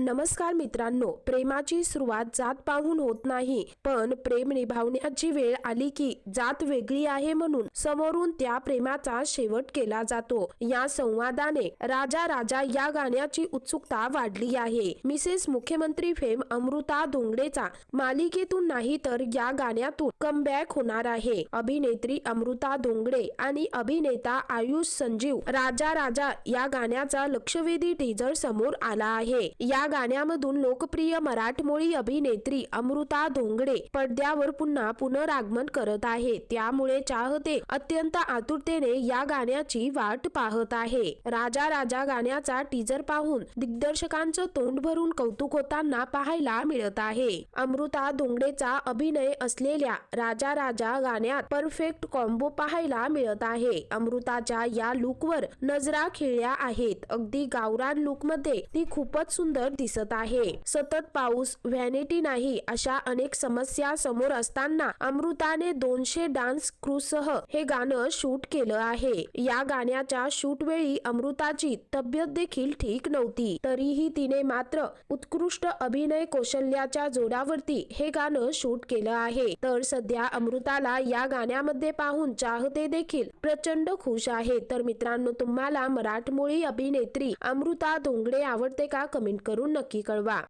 नमस्कार मित्रांनो प्रेमाची सुरुवात जात पाहून होत नाही पण प्रेम निभावण्याची वेळ आली की जात वेगळी आहे म्हणून समोरून त्या प्रेमाचा शेवट केला जातो. या संवादाने राजा राजा या गाण्याची उत्सुकता वाढली आहे. मिसेस मुख्यमंत्री फेम अमृता धोंगडेचा मालिकेतून नाही तर या गाण्यातून कमबॅक होणार आहे. अभिनेत्री अमृता धोंगडे आणि अभिनेता आयुष संजीव राजा राजा या गाण्याचा लक्षवेधी टीजर समोर आला आहे. या गाण्यामधून लोकप्रिय मराठमोळी अभिनेत्री अमृता धोंगडे पडद्यावर पुन्हा पुनरागमन करत आहे. त्यामुळे चाहते अत्यंत आतुरतेने या गाण्याची वाट पाहत आहे. राजा राजा गाण्याचा टीजर पाहून दिग्दर्शकांचं तोंड भरून कौतुक होताना पाहायला मिळत आहे. अमृता धोंगडेचा अभिनय असलेल्या राजा राजा गाण्यात परफेक्ट कॉम्बो पाहायला मिळत आहे. अमृताच्या या लुकवर नजरा खिळल्या आहेत. अगदी गावरान लुकमध्ये ती खूपच सुंदर दिसत आहे. सतत पाऊस व्हॅनिटी नाही अशा अनेक समस्या समोर असताना अमृताने दोनशे डान्स क्रूज सह हे गाणं शूट केलं आहे. या गाण्याच्या शूट वेळी अमृताची तब्येत देखील ठीक नव्हती. तरीही तिने मात्र उत्कृष्ट अभिनय कौशल्याच्या जोरावरती हे गाणं शूट केलं आहे. तर सध्या अमृताला या गाण्यामध्ये पाहून चाहते देखील प्रचंड खुश आहेत तर मित्रांनो तुम्हाला मराठमोळी अभिनेत्री अमृता धोंगडे आवडते का? कमेंट करून नक्की कळवा.